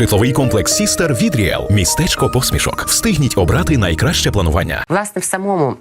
Житловий комплекс Сістер від Ріел. Містечко посмішок. Встигніть обрати найкраще планування. Власне, в самому.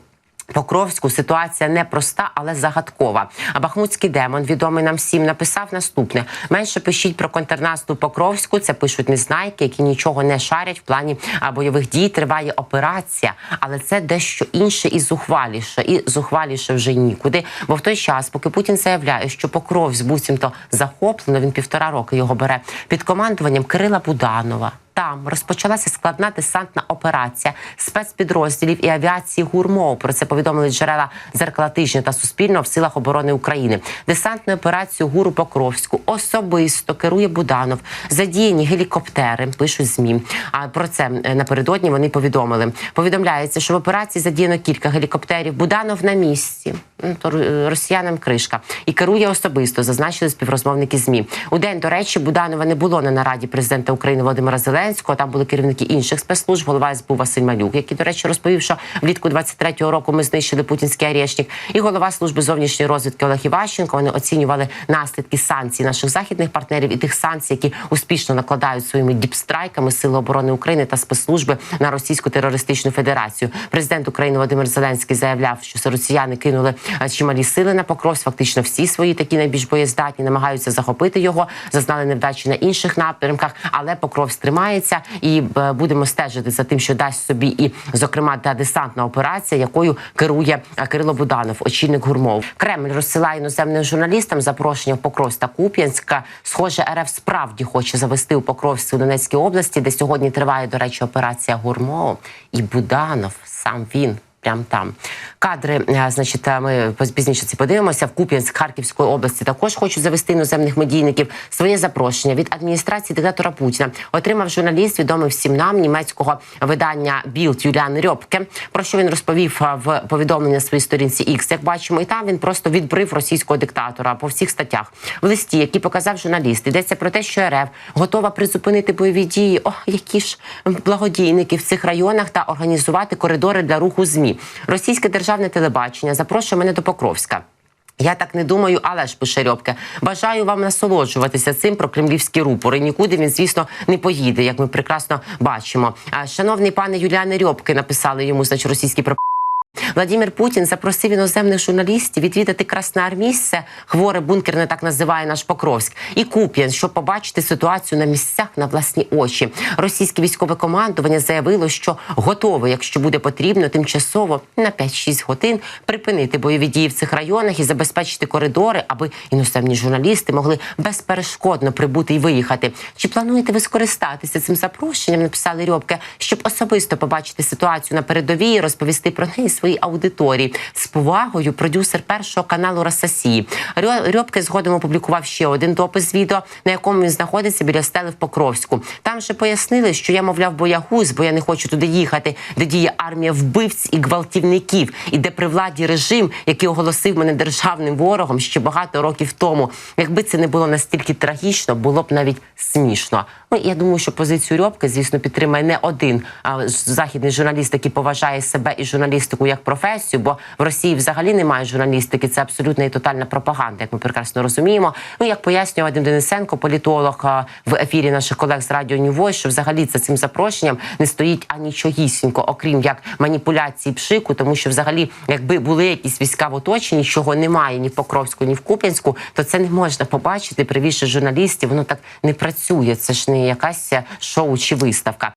Покровську ситуація непроста, але загадкова. А Бахмутський демон, відомий нам всім, написав наступне: менше пишіть про контрнаступ Покровську. Це пишуть незнайки, які нічого не шарять в плані бойових дій. Триває операція, але це дещо інше і зухваліше, і зухваліше вже нікуди. Бо в той час, поки Путін заявляє, що Покровськ буцімто захоплено, він півтора роки його бере під командуванням Кирила Буданова. Там розпочалася складна десантна операція спецпідрозділів і авіації ГУРМО. Про це повідомили джерела зеркала тижня та суспільного в силах оборони України. Десантну операцію ГУРу Покровську особисто керує Буданов. Задіяні гелікоптери. Пишуть змі. А про це е, напередодні вони повідомили. Повідомляється, що в операції задіяно кілька гелікоптерів. Буданов на місці. Ну, то е, росіянам кришка і керує особисто. Зазначили співрозмовники змі. У день до речі, Буданова не було на нараді президента України Володимира Зеленського. Там були керівники інших спецслужб. Голова СБУ Василь Малюк, який, до речі, розповів, що влітку 23-го року ми знищили путінський арешник. І голова служби зовнішньої розвідки Олег Іващенко. Вони оцінювали наслідки санкцій наших західних партнерів і тих санкцій, які успішно накладають своїми діпстрайками Сили оборони України та спецслужби на російську терористичну федерацію. Президент України Володимир Зеленський заявляв, що росіяни кинули е, чималі сили на Покровськ. Фактично всі свої такі найбільш боєздатні намагаються захопити його. Зазнали невдачі на інших напрямках, але Покровськ тримається і е, будемо стежити за тим, що дасть собі, і зокрема та десантна операція, якою керує е, Кирило Буданов, очільник гурмов. Кремль розсилає іноземним журналістам запрошення в Покровськ та Куп'янська. Схоже, РФ справді хоче завести у Покровськ у Донецькій області, де сьогодні триває, до речі, операція Гурмов і Буданов. Сам він. Прям там кадри, е, значить, е, ми пізніше ці подивимося. В Куп'янськ Харківської області також хочуть завести іноземних медійників. Своє запрошення від адміністрації диктатора Путіна отримав журналіст, відомий всім нам німецького видання Білд Юліан Рьопке. Про що він розповів е, в повідомленні на своїй сторінці X, як бачимо, і там він просто відбрив російського диктатора по всіх статтях. В листі, який показав журналіст, йдеться про те, що РФ готова призупинити бойові дії. О, які ж благодійники в цих районах та організувати коридори для руху змі. Російське державне телебачення запрошує мене до Покровська. Я так не думаю, але ж пише Рьопке. Бажаю вам насолоджуватися цим про кремлівські рупори. Нікуди він, звісно, не поїде, як ми прекрасно бачимо. Шановний пане Юліане Рьопки написали йому, значить, російські про. Владимир Путін запросив іноземних журналістів відвідати Красноармійське, хворе бункерне так називає наш Покровськ, і Куп'ян, щоб побачити ситуацію на місцях на власні очі. Російське військове командування заявило, що готове, якщо буде потрібно, тимчасово на 5-6 годин припинити бойові дії в цих районах і забезпечити коридори, аби іноземні журналісти могли безперешкодно прибути і виїхати. Чи плануєте ви скористатися цим запрошенням? Написали Рьобке, щоб особисто побачити ситуацію на передовій, розповісти про неї своїй аудиторії з повагою. Продюсер першого каналу Росасії Рьо- Рьобке згодом опублікував ще один допис відео, на якому він знаходиться біля стели в Покровську. Там же пояснили, що я, мовляв, боягуз, бо я не хочу туди їхати, де діє армія вбивць і гвалтівників, і де при владі режим, який оголосив мене державним ворогом ще багато років тому. Якби це не було настільки трагічно, було б навіть смішно. Ну я думаю, що позицію Рьобки, звісно, підтримає не один а, західний журналіст, який поважає себе і журналістику як професію, бо в Росії взагалі немає журналістики. Це абсолютна і тотальна пропаганда, як ми прекрасно розуміємо. Ну як пояснював Вадим Денисенко, політолог в ефірі наших колег з радіо Ньювой, що взагалі за цим запрошенням не стоїть анічогісінько, окрім як маніпуляції пшику, тому що взагалі, якби були якісь війська в оточенні, чого немає ні в Покровську, ні в Куп'янську, то це не можна побачити, привізши журналістів. Воно так не працює. Це ж не якась шоу чи виставка.